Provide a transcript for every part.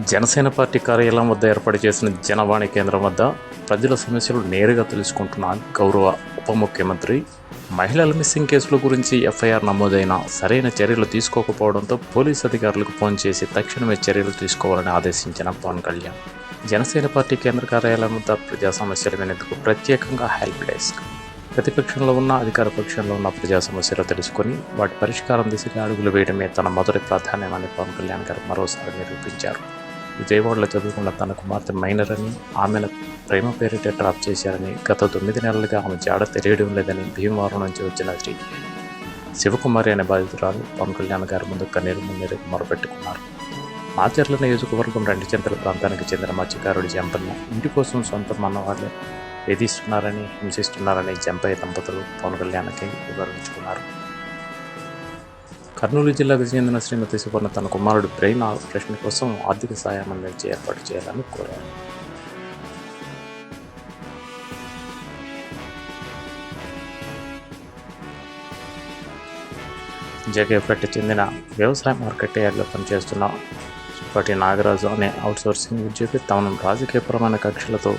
Janasena party కార్యాలయం వద్ద ఏర్పాటు చేసిన జనవాణి కేంద్రం వద్ద ప్రజల సమస్యలు నేరుగా తెలుసుకుంటున్న గౌరవ ఉప ముఖ్యమంత్రి. మహిళల మిస్సింగ్ కేసుల గురించి ఎఫ్ఐఆర్ నమోదైన సరైన చర్యలు తీసుకోకపోవడంతో పోలీస్ అధికారులకు ఫోన్ చేసి తక్షణమే చర్యలు తీసుకోవాలని ఆదేశించిన పవన్ కళ్యాణ్. జనసేన పార్టీ కేంద్ర కార్యాలయం వద్ద ప్రజా సమస్యలు వినేందుకు ప్రత్యేకంగా హెల్ప్ డెస్క్. ప్రతిపక్షంలో ఉన్న అధికార పక్షంలో ఉన్న ప్రజా సమస్యలు తెలుసుకొని వాటి పరిష్కారం దిశగా అడుగులు వేయడమే తన మొదటి ప్రాధాన్యమని పవన్ కళ్యాణ్ గారు మరోసారి నిరూపించారు. విజయవాడలో చదువుకున్న తన కుమార్తె మైనర్ అని ఆమెను ప్రేమ పేరిట ట్రాప్ చేశారని గత తొమ్మిది నెలలుగా ఆమె జాడ తెలియడం లేదని భీమవరం నుంచి వచ్చిన శ్రీ శివకుమారి అనే బాధితురాలు పవన్ కళ్యాణ్ గారి ముందు కన్నీరు మున్నీరు మొరపెట్టుకున్నారు. మాచర్ల నియోజకవర్గం రెండు చెంతల ప్రాంతానికి చెందిన మత్స్యకారుడు జంపన్న ఇంటి కోసం సొంత మనవాళ్ళే వేధిస్తున్నారని హింసిస్తున్నారని జంపయ్య దంపతులు పవన్ కళ్యాణ్కి వివరించుకున్నారు. కర్నూలు జిల్లాకు చెందిన శ్రీమతి సువర్ణ తన కుమారుడు బ్రెయిన్ ఆపరేషన్ కోసం ఆర్థిక సాయం అందించి ఏర్పాటు చేయాలని కోరారు. జగేపేట చెందిన వ్యవసాయ మార్కెట్ యార్డ్లో పనిచేస్తున్న సుప్పటి నాగరాజు అనే అవుట్సోర్సింగ్ ఉద్యోగి తమను రాజకీయపరమైన కక్షలతో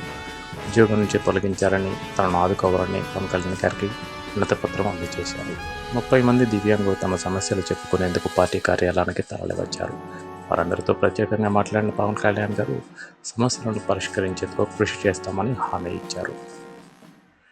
ఉద్యోగం నుంచి తొలగించారని తనను ఆదుకోవాలని పవన్ కళ్యాణ్ గారికి వినతిపత్రం అందజేశారు. ముప్పై మంది దివ్యాంగులు తమ సమస్యలు చెప్పుకునేందుకు పార్టీ కార్యాలయానికి తరలివచ్చారు. వారందరితో ప్రత్యేకంగా మాట్లాడిన పవన్ కళ్యాణ్ గారు సమస్యలను పరిష్కరించేందుకు కృషి చేస్తామని హామీ ఇచ్చారు.